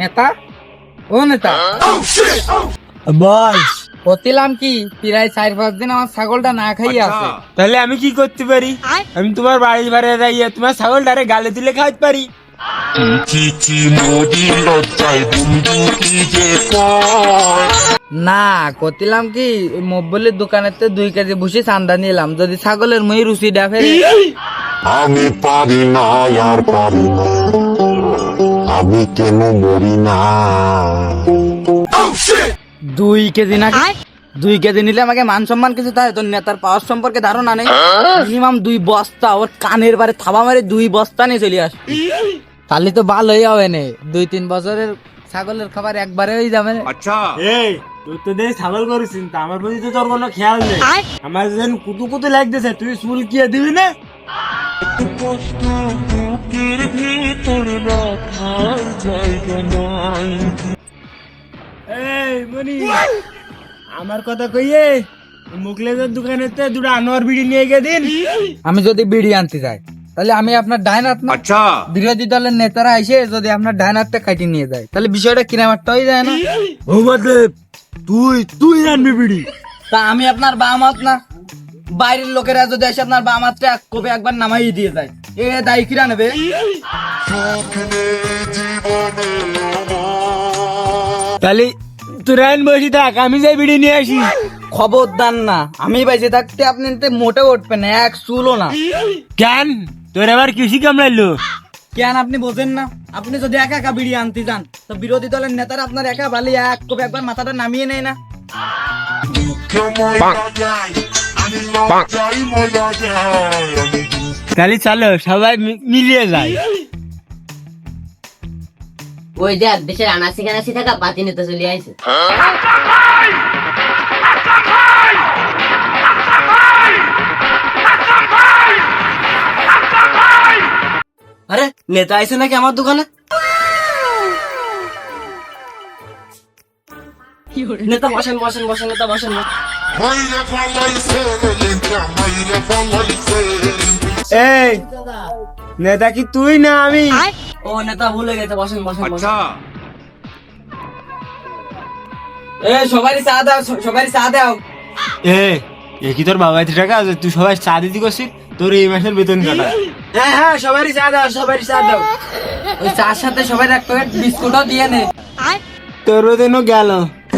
নেতা? ও নেতা? বল করতিলাম কি প্রায় চার পাঁচ দিন আমার ছাগলটা না খাইয়ে আছে। তাহলে আমি কি করতে পারি? আমি তোমার বাড়ি ভাড়া যাইয়া তোমার ছাগলটারে গালে তুলে খাওয়াতে পারি। না করতিলাম কি মোবাইলের দোকানেতে দুই কেজি ভুসি চান্দা নিলাম। যদি ছাগলের মই রুচি ডা ফেরে। আমি পারি না আর পারি না। আমি কেন মরি না? দুই কেজি নাকি? দুই কেজি নিলে আমাকে মান সম্মান কিছু তাই তোর নেতার পাওয়ার সম্পর্কে ধারণা নেই। মিনিমাম দুই বস্তা ওর কানের বারে থাবা মারে দুই বস্তা নিয়ে চলে আস। তাহলে তো ভালোই হবে নে। দুই তিন বছরের ছাগলের খাবার একবারে হয়ে যাবে না। এই তুই তো দেখ ছাগল করিস চিন্তা আমার প্রতি তো তোর কোনো খেয়াল নেই। আমার যেন কুতু কুতু লাগতেছে তুই চুল কিয়ে দিবি না? এই মনি আমার কথা কইয়ে মুখলেজের দোকানের তে দুটো আনোয়ার বিড়ি নিয়ে গিয়ে দিন। আমি যদি বিড়ি আনতে যাই তাহলে আমি আপনার ডাইন হাত না বিরোধী দলের নেতারা এসে যদি আপনার ডাইন হাতটা কাটি নিয়ে যায় তাহলে বিষয়টা কিনামারটা হয়ে যায় না? মতলব তুই তুই আনবি বিড়ি। তা আমি আপনার বাম হাত না? বাইরের লোকেরা যদি এসে আপনার বাম হাতটা এক কপি একবার নামাই দিয়ে যায়? এ দায়ী কিরা নেবে? তাহলে তুই রান বসি থাক আমি যাই বিড়ি নিয়ে আসি। খবরদার না আমি বেঁচে থাকতে আপনি মোটে উঠবেন না, এক চুলও না। কেন? তোর আবার কৃষি কামড়াইলো? কেন আপনি বোঝেন না? আপনি যদি একা একা বিড়ি আনতে যান তো বিরোধী দলের নেতারা আপনার একা বালি এক কপি একবার মাথাটা নামিয়ে নেয় না। যায় তাহলে চলো সবাই মিলিয়ে যাই। ওই দেখ দেশের আনাসি কানাসি থাকা পাতি নিতে চলে আইছে। আরে নেতা আইছে নাকি আমার দোকানে? নেতা বসেন বসেন বসেন নেতা বসেন। মাইরে ফালাইছে লেঙ্কা মাইরে ফালাইছে এই নেতা কি তুই না আমি? ও নেতা ভুলে গেছে বসেন বসেন আচ্ছা। এ সবারই চা দাও সবারই চা দাও। এ এ কি তোর বাবা টাকা আছে? তুই সবাই চা দিতে করছিস? তোর এই মাসের বেতন কাটা। হ্যাঁ হ্যাঁ সবারই চা দাও সবারই চা দাও। ওই চার সাথে সবাই এক প্যাকেট বিস্কুটও দিয়ে নে। তোর বেতনও গেল।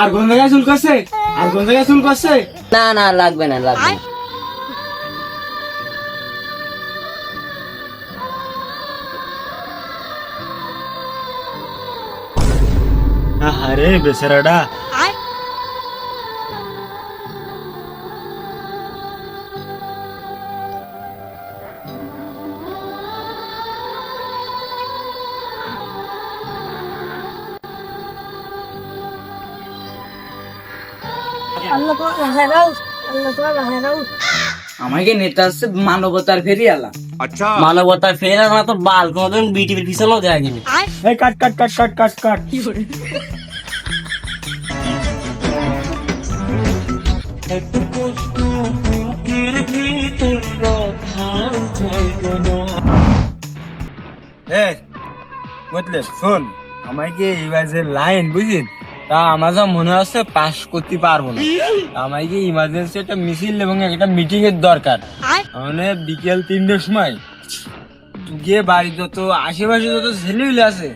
আর কোন জায়গায় চুল করছে? আর কোন জায়গায় চুল করছে? না না লাগবে না লাগবে না। আরে বেচারাটা। আমাকে নেতা হচ্ছে মানবতার ফেরি আলা মানবতা ফের আর তো বাল কোনদিন বিটিভির পিছনেও দেয়া গেলে এই কাট কাট কাট কাট কাট কাট। এ বুঝলে শোন আমাকে এবার যে লাইন বুঝিস তা আমার যা মনে হচ্ছে পাস করতে পারব না। আমাকে ইমার্জেন্সি একটা মিছিল এবং একটা মিটিং এর দরকার। মানে বিকেল তিনটের সময়। তুই গিয়ে বাড়ি যত আশেপাশে যত ছেলেগুলো আছে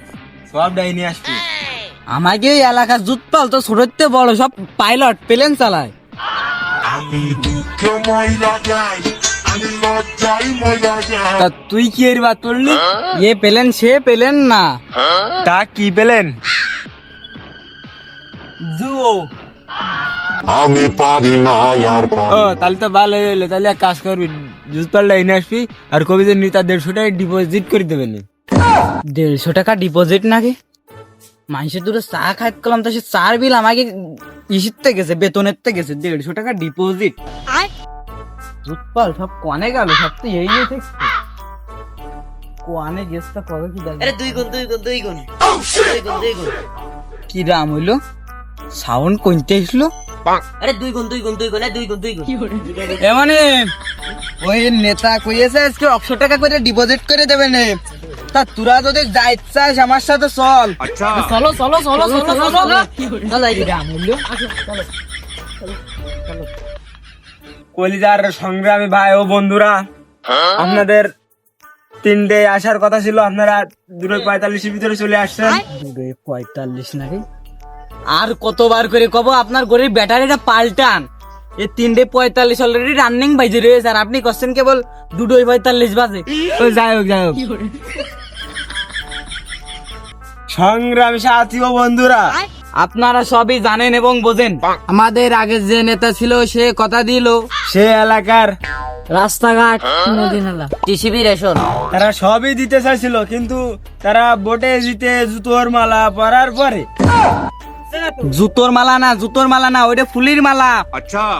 সব ডাইনি আসবে। আমাকে এই এলাকার জুতপাল তো ছোটতে বড় সব পাইলট প্লেন চালায়। আমি দুঃখে ময়লা যাই আমি লজ্জায় ময়লা যাই। তা তুই কি এর বাদ পড়লি এ পেলেন সে পেলেন না। তা কি পেলেন জুও আমি পারি না আর ও তাহলে তো ভালো হইল। তাহলে এক কাজ করবি জুসপাল লাইনে আসবি আর কবি যে নিতা দেড়শো টাকা ডিপোজিট করে দেবেন দেড়শো টাকা ডিপোজিট নাকি? মানুষের দূরে চা খাইতে করলাম তো সে চার বিল আমাকে ইসিতে গেছে বেতনের তে গেছে। দেড়শো টাকা ডিপোজিট উৎপাল সব কনে গেল? সব তো এই নিয়ে থাকছে কোয়ানে গেছটা কবে কি দেখ দুই গুণ দুই গুণ দুই গুণ। দুই গুণ দুই গুণ। কি রাম হইল? সাউন্ড কোনতে আসলো আরে দুই গুণ দুই গুণ দুই গুণ দুই গুণ দুই গুণ। এ মানে ওই নেতা কইয়েছে আজকে একশো টাকা করে ডিপোজিট করে দেবে নে। তা তোরা যদি যাইতে চাস আমার সাথে চল। চলো চলো চলো চলো চলো। চলো চলো কলিজার সংগ্রামী ভাই ও বন্ধুরা আপনাদের তিনটে আসার কথা ছিল আপনারা দুটো পঁয়তাল্লিশের ভিতরে চলে আসছেন। দুটো পঁয়তাল্লিশ নাকি? আর কতবার করে কব আপনার গরিব ব্যাটারিটা পাল্টান। এ তিনটে পঁয়তাল্লিশ অলরেডি রানিং বাজে রয়েছে আর আপনি করছেন কেবল দুটোই পঁয়তাল্লিশ বাজে। ও যাই হোক যাই হোক। সংগ্রামী সাথী ও বন্ধুরা আপনারা সবই জানেন এবং বোঝেন। আমাদের আগে যে নেতা ছিল সে কথা দিল। সে এলাকার রাস্তাঘাট নদী নালা টিসিবি রেশন। তারা সবই দিতে চাইছিল কিন্তু তারা বোটে জিতে জুতোর মালা পরার পরে জুতোর মালা না জুতোর মালা না ওইটা ফুলির মালা।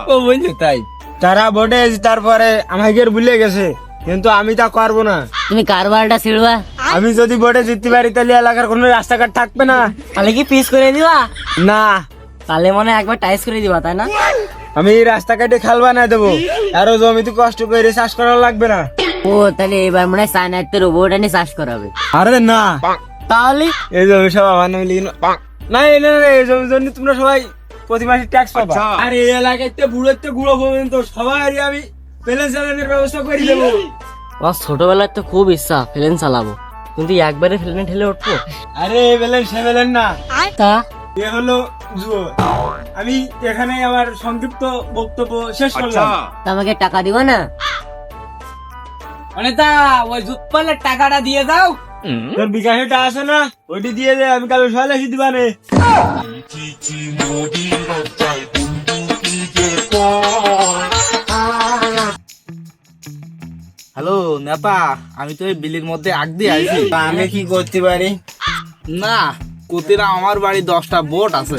ও বুঝলি তাই। তারা ভোটে জিতার পরে আমাকে ভুলে গেছে। কিন্তু আমি তা করব না। তুমি কারবারটা ছিড়বা? আমি যদি ভোটে জিততে পারি তাহলে এলাকার কোনো রাস্তাঘাট থাকবে না। তাহলে কি পিস করে দিবা? না। তাহলে মনে হয় একবার টাইস করে দিবা তাই না? আমি এই রাস্তাঘাটে খাল বানায় দেবো। আরও জমিতে কষ্ট করে চাষ করা লাগবে না। ও তাহলে এবার মনে হয় সাইনাইতে রোবট এনে চাষ করাবে। আরে না। তাহলে? এই জমি সব আমার নামে লিখে। না না না, এই জন্য তোমরা সবাই প্রতি মাসে ট্যাক্স পাবা। আর এই এলাকায় বুড়োতে গুঁড়ো পর্যন্ত সবাই আমি প্লেন চালানোর ব্যবস্থা করে দেবো। ও ছোটবেলায় তো খুব ইচ্ছা ফেলেন চালাবো। কিন্তু একবারে ফেলেন ঠেলে উঠবো? আরে এই সে বেলেন না। তা? এ হলো জুয়ো আমি এখানে আমার সংক্ষিপ্ত বক্তব্য শেষ করলাম। তা আমাকে টাকা দিবা না? মানে তা ওই জুতপালের টাকাটা দিয়ে দাও। তোর বিকাশটা আছে না ওইটি দিয়ে দে আমি কাল সকালে এসে দিবানে হ্যালো নেতা আমি তো এই বিলির মধ্যে আগ দিয়ে আইছি। তা আমি কি করতে পারি? না কুতিরা আমার বাড়ি দশটা বোট আছে।